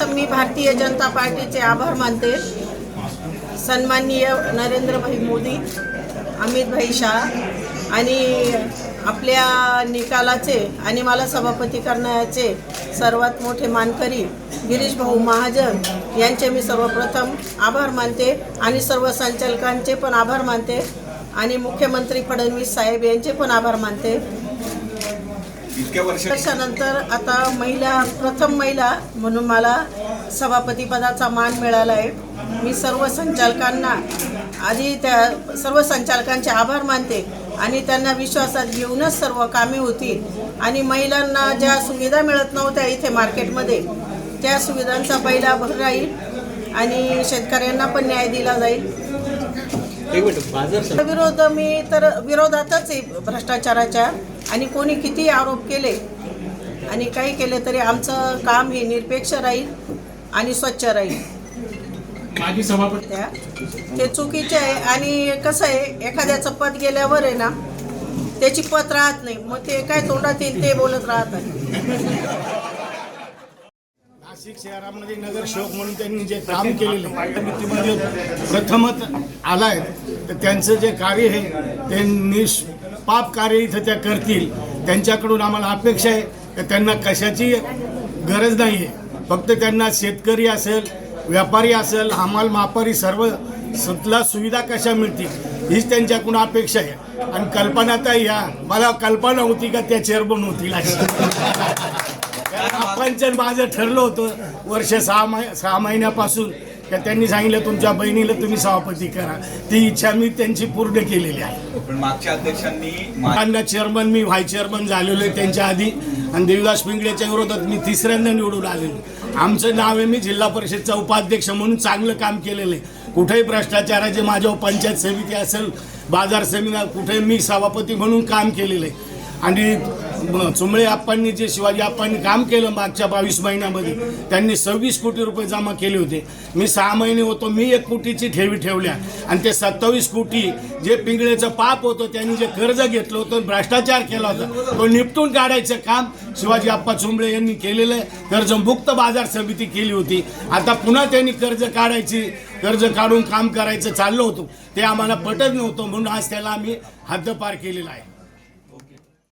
तर मी भारतीय जनता पार्टीचे आभार मानते. सन्माननीय नरेंद्रभाई मोदी अमितभाई शाह आणि आपल्या निकालाचे आणि मला सभापती करण्याचे सर्वात मोठे मानकरी गिरीश भाऊ महाजन यांचे मी सर्वप्रथम आभार मानते आणि सर्व संचालकांचे पण आभार मानते आणि मुख्यमंत्री फडणवीस साहेब यांचे पण आभार मानते. इतक्या वर्ष वर्षानंतर आता महिला प्रथम महिला म्हणून मला सभापती पदाचा मान मिळाला आहे मी सर्व संचालकांना आधी त्या सर्व संचालकांचे आभार मानते आणि त्यांना विश्वासात घेऊनच सर्व कामे होतील आणि महिलांना ज्या सुविधा मिळत नव्हत्या इथे मार्केटमध्ये त्या सुविधांचा पहिला भर राहील आणि शेतकऱ्यांना पण न्याय दिला जाईल. एक मिनिट बाजार विरोध मी तर विरोधातच आहे भ्रष्टाचाराच्या. आणि कोणी किती आरोप केले आणि काही केले तरी आमचं काम हे निरपेक्ष राहील आणि स्वच्छ राहील. माजी सभापती त्या ते चुकीचे आहे आणि कसं आहे एखाद्याचं पद गेल्यावर आहे ना त्याची पत राहत नाही. मग ते काय तोंडात येईल ते बोलत राहतात नाशिक शहरामध्ये नगरसेवक म्हणून त्यांनी जे काम केलेलं आहे समितीमध्ये प्रथमच आलाय. तर त्यांचं जे कार्य आहे ते पाप कार्य इथं त्या करतील. त्यांच्याकडून आम्हाला अपेक्षा आहे. की त्यांना कशाची गरज नाही आहे फक्त त्यांना शेतकरी असेल व्यापारी असेल हमाल मापारी सर्व सतला सुविधा कशा मिळतील हीच त्यांच्याकडून अपेक्षा आहे. आणि कल्पना तर या मला कल्पना होती का त्या चेअरमन होतील आपण माझं ठरलं होतं वर्ष सहा महि सहा महिन्यापासून का त्यांनी सांगितलं तुमच्या बहिणीला तुम्ही सभापती करा. ती इच्छा मी त्यांची पूर्ण केलेली आहे. पण मागच्या अध्यक्षांनी मा- त्यांना चेअरमन मी व्हाईस चेअरमन झालेलो आहे त्यांच्या आधी. आणि देवदास पिंगळेच्या विरोधात मी तिसऱ्यांदा निवडून आलेलो आमचं नाव आहे मी जिल्हा परिषदचा उपाध्यक्ष म्हणून चांगलं काम केलेलं आहे. कुठेही भ्रष्टाचाराचे माझ्यावर पंचायत समिती असेल बाजार समिती कुठे मी सभापती म्हणून काम केलेलं आहे. आणि म- चुंबळे आप्पांनी जे शिवाजी आप्पांनी काम केलं मागच्या बावीस महिन्यामध्ये त्यांनी सव्वीस कोटी रुपये जमा केले होते. मी सहा महिने होतो मी एक कोटीची ठेवी ठेवल्या. आणि ते सत्तावीस कोटी जे पिंगळेचं पाप होतं त्यांनी जे कर्ज घेतलं होतं भ्रष्टाचार केला होता तो निपटून काढायचं काम शिवाजी आप्पा चुंबळे यांनी केलेलं आहे. कर्जमुक्त बाजार समिती केली होती. आता पुन्हा त्यांनी कर्ज काढायची कर्ज काढून काम करायचं चाललं होतं. ते आम्हाला पटत नव्हतं म्हणून आज त्याला आम्ही हद्दपार केलेला आहे.